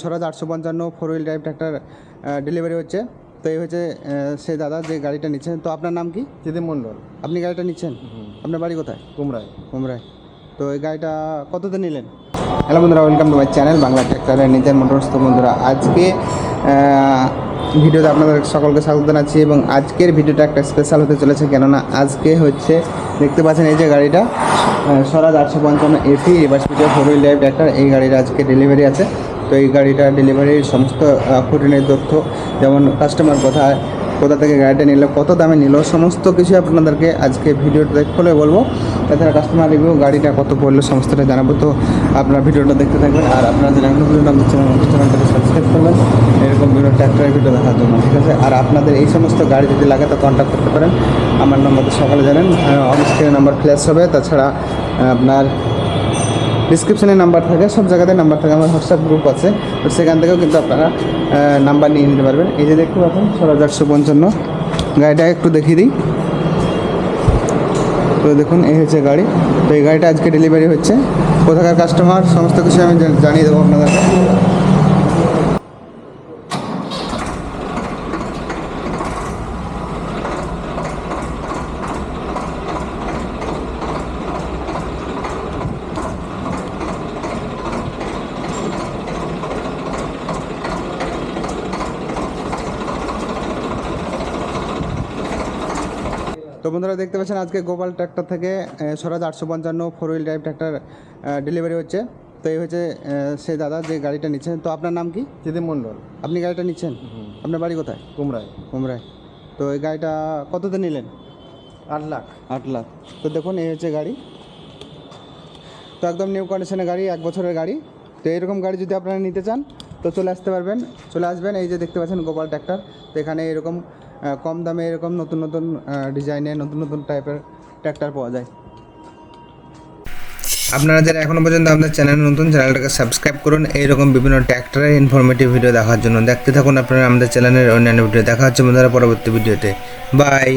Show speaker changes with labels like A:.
A: স্বরাজ আটশো পঞ্চান্ন four wheel drive tractor delivery হচ্ছে। তো এই হচ্ছে সে দাদা যে গাড়িটা নিচ্ছেন। তো আপনার নাম কি?
B: চিদিম মণ্ডল।
A: আপনি গাড়িটা নিচ্ছেন? আপনার বাড়ি কোথায়?
B: কুমড়ায়।
A: কুমড়ায়। তো এই গাড়িটা কততে নিলেন? হ্যালো বন্ধুরা welcome to my channel Bangla ট্র্যাক্টরের নিজের মোটরস তো বন্ধুরা আজকে ভিডিওতে আপনাদের সকলকে স্বাগত জানাচ্ছি এবং আজকের ভিডিওটা একটা স্পেশাল হতে চলেছে। কেননা আজকে হচ্ছে দেখতে পাচ্ছেন এই যে গাড়িটা স্বরাজ আটশো পঞ্চান্ন এফি এবার ফোর হুইল ড্রাইভ ট্র্যাক্টর এই গাড়ির আজকে ডেলিভারি আছে। তো এই গাড়িটা ডেলিভারির সমস্ত খুঁটিনের তথ্য, যেমন কাস্টমার কোথায়, কোথা থেকে গাড়িটা নিল, কত দামে নিল, সমস্ত কিছু আপনাদেরকে আজকে ভিডিওটা খুলে বলব। তাছাড়া কাস্টমার রিভিউ গাড়িটা কত পড়ল, সমস্তটা জানাব। তো আপনার ভিডিওটা দেখতে থাকবেন, আর আপনারা যারা আমাদের চ্যানেলটাকে সাবস্ক্রাইব করবেন। এরকম বিভিন্ন ট্র্যাক্টরের ভিডিও দেখার জন্য, ঠিক আছে? আর আপনাদের এই সমস্ত গাড়ি যদি লাগে, তো কন্ট্যাক্ট করতে পারেন। আমার নাম্বার তো সকালে জানেন অফিস থেকে নাম্বার ফ্ল্যাশ হবে। তাছাড়া আপনার ডিসক্রিপশনে নাম্বার থাকে, সব জায়গাতে নাম্বার থাকে, আমার হোয়াটসঅ্যাপ গ্রুপ আছে। তো সেখান থেকেও কিন্তু আপনারা নাম্বার নিয়ে নিতে পারবেন। এই যে দেখতে পাচ্ছেন ষোলো চারশো পঞ্চান্ন গাড়িটা একটু দেখিয়ে দিই। তো দেখুন, এই হচ্ছে গাড়ি। তো এই গাড়িটা আজকে ডেলিভারি হচ্ছে। কোথাকার কাস্টমার সমস্ত কিছু আমি জানিয়ে দেবো আপনাদেরকে। তো বন্ধুরা দেখতে পাচ্ছেন আজকে গোপাল ট্র্যাক্টর থেকে স্বরাজ আটশো পঞ্চান্ন four wheel drive tractor delivery হচ্ছে। তো এই হচ্ছে সেই দাদা যে গাড়িটা নিচ্ছেন। তো আপনার নাম কি?
B: চিদিম মণ্ডল।
A: আপনি গাড়িটা নিচ্ছেন? আপনার বাড়ি কোথায়?
B: কুমড়ায়।
A: কুমড়ায়। তো এই গাড়িটা কততে নিলেন?
B: আট লাখ।
A: আট লাখ। তো দেখুন এই হচ্ছে গাড়ি। তো একদম নিউ কন্ডিশনের গাড়ি এক বছরের গাড়ি। তো এরকম গাড়ি যদি আপনারা নিতে চান তো চলে আসতে পারবেন। চলে আসবেন এই যে দেখতে পাচ্ছেন গোপাল ট্র্যাক্টর। তো এখানে এরকম কম দামে এরকম নতুন নতুন ডিজাইনের নতুন নতুন টাইপের ট্র্যাক্টর পাওয়া যায়। আপনারা যারা এখনও পর্যন্ত আমাদের চ্যানেল নতুন চ্যানেলটাকে সাবস্ক্রাইব করুন। এইরকম বিভিন্ন ট্র্যাক্টরের ইনফরমেটিভ ভিডিও দেখার জন্য। দেখতে থাকুন আপনারা আমাদের চ্যানেলের অন্যান্য ভিডিও দেখা হচ্ছে বন্ধুরা পরবর্তী ভিডিওতে বাই